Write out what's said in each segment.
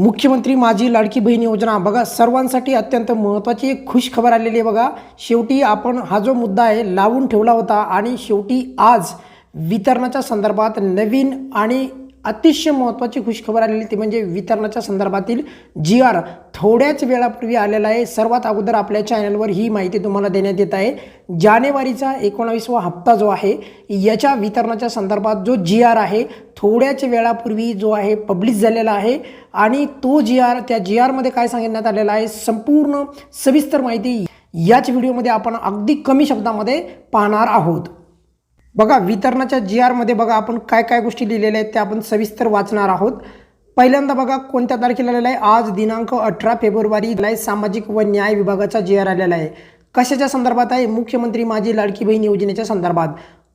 मुख्यमंत्री माझी लाडकी बहीण योजना. बघा सर्वांसाठी अत्यंत महत्त्वाची एक खुश खबर आलेली आहे बघा. शेवटी आपण हा जो मुद्दा आहे लावून ठेवला होता आणि शेवटी आज वितरणाच्या संदर्भात नवीन आणि अतिशय महत्त्वाची खुशखबर आलेली ती म्हणजे वितरणाच्या संदर्भातील जी आर थोड्याच वेळापूर्वी आलेला आहे. सर्वात अगोदर आपल्या चॅनलवर ही माहिती तुम्हाला देण्यात येत आहे. जानेवारीचा एकोणावीसवा हप्ता जो आहे याच्या वितरणाच्या संदर्भात जो जी आर आहे थोड्याच वेळापूर्वी जो आहे पब्लिश झालेला आहे. आणि तो जी आर त्या जी आरमध्ये काय सांगण्यात आलेला आहे संपूर्ण सविस्तर माहिती याच व्हिडिओमध्ये आपण अगदी कमी शब्दामध्ये पाहणार आहोत. बघा वितरणाच्या जी आरमध्ये बघा आपण काय काय गोष्टी लिहिलेल्या आहेत त्या आपण सविस्तर वाचणार आहोत. पहिल्यांदा बघा कोणत्या तारखेला आलेला आहे? आज दिनांक अठरा फेब्रुवारी सामाजिक व न्याय विभागाचा जी आर आलेला आहे. कशाच्या संदर्भात आहे? मुख्यमंत्री माझी लाडकी बहीण योजनेच्या संदर्भात.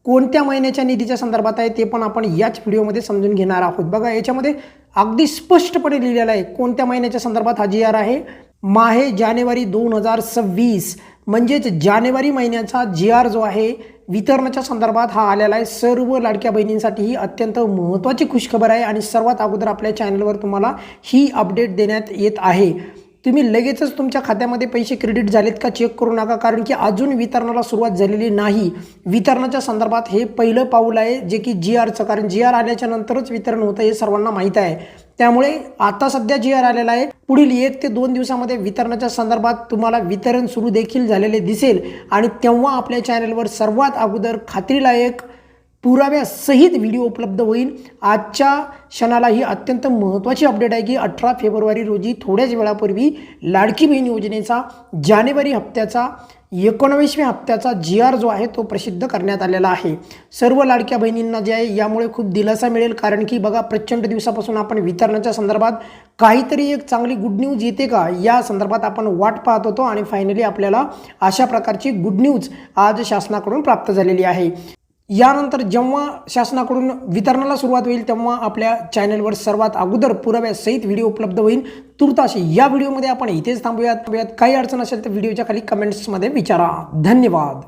कोणत्या महिन्याच्या निधीच्या संदर्भात आहे ते पण आपण याच व्हिडिओमध्ये समजून घेणार आहोत. बघा याच्यामध्ये अगदी स्पष्टपणे लिहिलेलं आहे कोणत्या महिन्याच्या संदर्भात हा जी आर आहे? माहे जानेवारी दोन हजार सव्वीस. म्हणजेच जानेवारी महिन्याचा जी आर जो आहे वितरणाच्या संदर्भात हा आलेला आहे. सर्व लाडक्या बहिणींसाठी ही अत्यंत महत्त्वाची खुशखबर आहे आणि सर्वात अगोदर आपल्या चॅनलवर तुम्हाला ही अपडेट देण्यात येत आहे. तुम्ही लगेचच तुमच्या खात्यामध्ये पैसे क्रेडिट झालेत का चेक करू नका? कारण की अजून वितरणाला सुरुवात झालेली नाही. वितरणाच्या संदर्भात हे पहिलं पाऊल आहे जे की जी आरचं कारण जी आर आल्याच्या नंतरच वितरण होतं हे सर्वांना माहीत आहे. त्यामुळे आता सध्या जी आर आलेला आहे. पुढील एक ते दोन दिवसामध्ये वितरणाच्या संदर्भात तुम्हाला वितरण सुरू देखील झालेले दिसेल. आणि तेव्हा आपल्या चॅनलवर सर्वात अगोदर खात्रीलायक पुराव्यासहित व्हिडिओ उपलब्ध होईल. आजच्या क्षणाला ही अत्यंत महत्त्वाची अपडेट आहे की अठरा फेब्रुवारी रोजी थोड्याच वेळापूर्वी लाडकी बहीण योजनेचा जानेवारी हप्त्याचा एकोणवीसव्या हप्त्याचा जी आर जो आहे तो प्रसिद्ध करण्यात आलेला आहे. सर्व लाडक्या बहिणींना जे आहे यामुळे खूप दिलासा मिळेल. कारण की बघा प्रचंड दिवसापासून आपण वितरणाच्या संदर्भात काहीतरी एक चांगली गुड न्यूज येते का? या संदर्भात आपण वाट पाहत होतो आणि फायनली आपल्याला अशा प्रकारची गुड न्यूज आज शासनाकडून प्राप्त झालेली आहे. यानंतर जेव्हा शासनाकडून वितरणाला सुरुवात होईल तेव्हा आपल्या चॅनलवर सर्वात अगोदर पुराव्यासहित व्हिडिओ उपलब्ध होईल. तुर्ताशी या व्हिडिओमध्ये आपण इथेच थांबूयात. काही अडचण असेल तर व्हिडिओच्या खाली कमेंट्समध्ये विचारा. धन्यवाद.